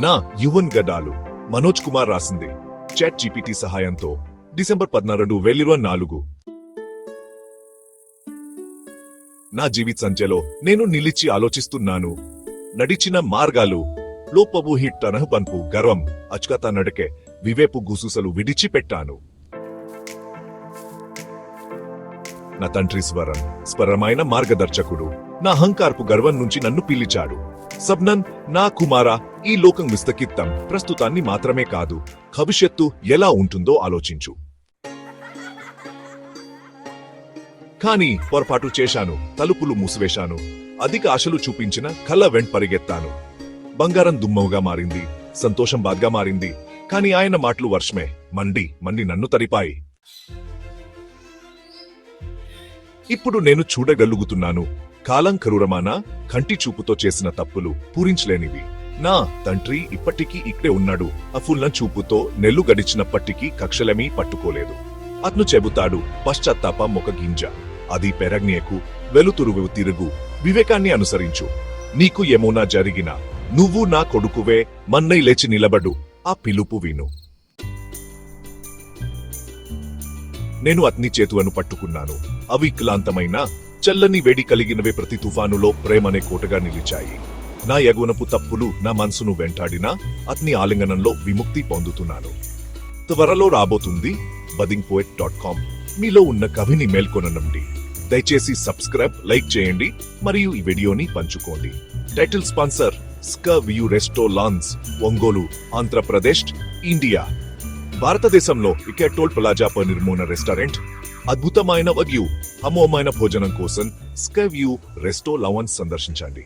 నా యువన్ గడాలు మనోజ్ కుమార్ రాసింది. Chat GPT సహాయంతో డిసెంబర్ పద్నాలుగు వేల ఇరవై నాలుగు. నా జీవిత సంఖ్యలో నేను నిలిచి ఆలోచిస్తున్నాను. నడిచిన మార్గాలు లోపబు హిట్ తనహబన్పు గర్వం అచ్కత నడకే వివేపు గుసూసలు విడిచిపెట్టాను. నా తండ్రి స్వరం స్వరమైన మార్గదర్శకుడు. నా అహంకార్పు గర్వం నుంచి నన్ను పిలిచాడు. సబ్నన్ నా కుమారా ఈ లోకం విస్తకిత్తం ప్రస్తుతాన్ని మాత్రమే కాదు భవిష్యత్తు ఎలా ఉంటుందో ఆలోచించు. కానీ పొరపాటు చేశాను తలుపులు మూసివేశాను అధిక ఆశలు చూపించిన కళ్ళ వెంట పరిగెత్తాను. బంగారం దుమ్మవుగా మారింది సంతోషం బాద్గా మారింది కానీ ఆయన మాటలు వర్షమే. మండి మండి నన్ను తరిపాయి. ఇప్పుడు నేను చూడగలుగుతున్నాను కాలం కరురమాన కంటి చూపుతో చేసిన తప్పులు పూరించలేనివి. నా తండ్రి ఇప్పటికీ ఇక్కడే ఉన్నాడు. అఫుల్ల చూపుతో నెల్లు గడిచినప్పటికీ కక్షలమీ పట్టుకోలేదు. అతను చెబుతాడు పశ్చాత్తాపం ఒక గింజ. అది పెరగ్నియకు వెలుతురువు తిరుగు. వివేకాన్ని అనుసరించు. నీకు ఏమోనా జరిగినా నువ్వు నా కొడుకువే మన్నై లేచి నిలబడు. ఆ పిలుపు విను. నేను అతని చేతులను పట్టుకున్నాను. అవిక్లాంతమైన చల్లని వేడి కలిగినవే ప్రతి తుఫానులో ప్రేమనే కోటగా నిలిచాయి. నా యగునపు తప్పులు నా మనసును వెంటాడినా అతని ఆలింగనంలో విముక్తి పొందుతున్నాను. త్వరలో రాబోతుంది బదింగ్ పోయట్ డాట్ కామ్. మీలో ఉన్న కవిని మేల్కొనండి దయచేసి సబ్స్క్రైబ్ లైక్ చేయండి మరియు ఈ వీడియోని పంచుకోండి. టైటిల్ స్పాన్సర్ స్క వ్యూ రెస్టోలాన్స్ ఒంగోలు ఆంధ్రప్రదేశ్ ఇండియా. భారతదేశంలో ఇకెటోల్ ప్లాజా నిర్మూలన రెస్టారెంట్ అద్భుతమైన వగ్యూ అమోమైన భోజనం కోసం స్కై వ్యూ రెస్టో లవన్స్ సందర్శించండి.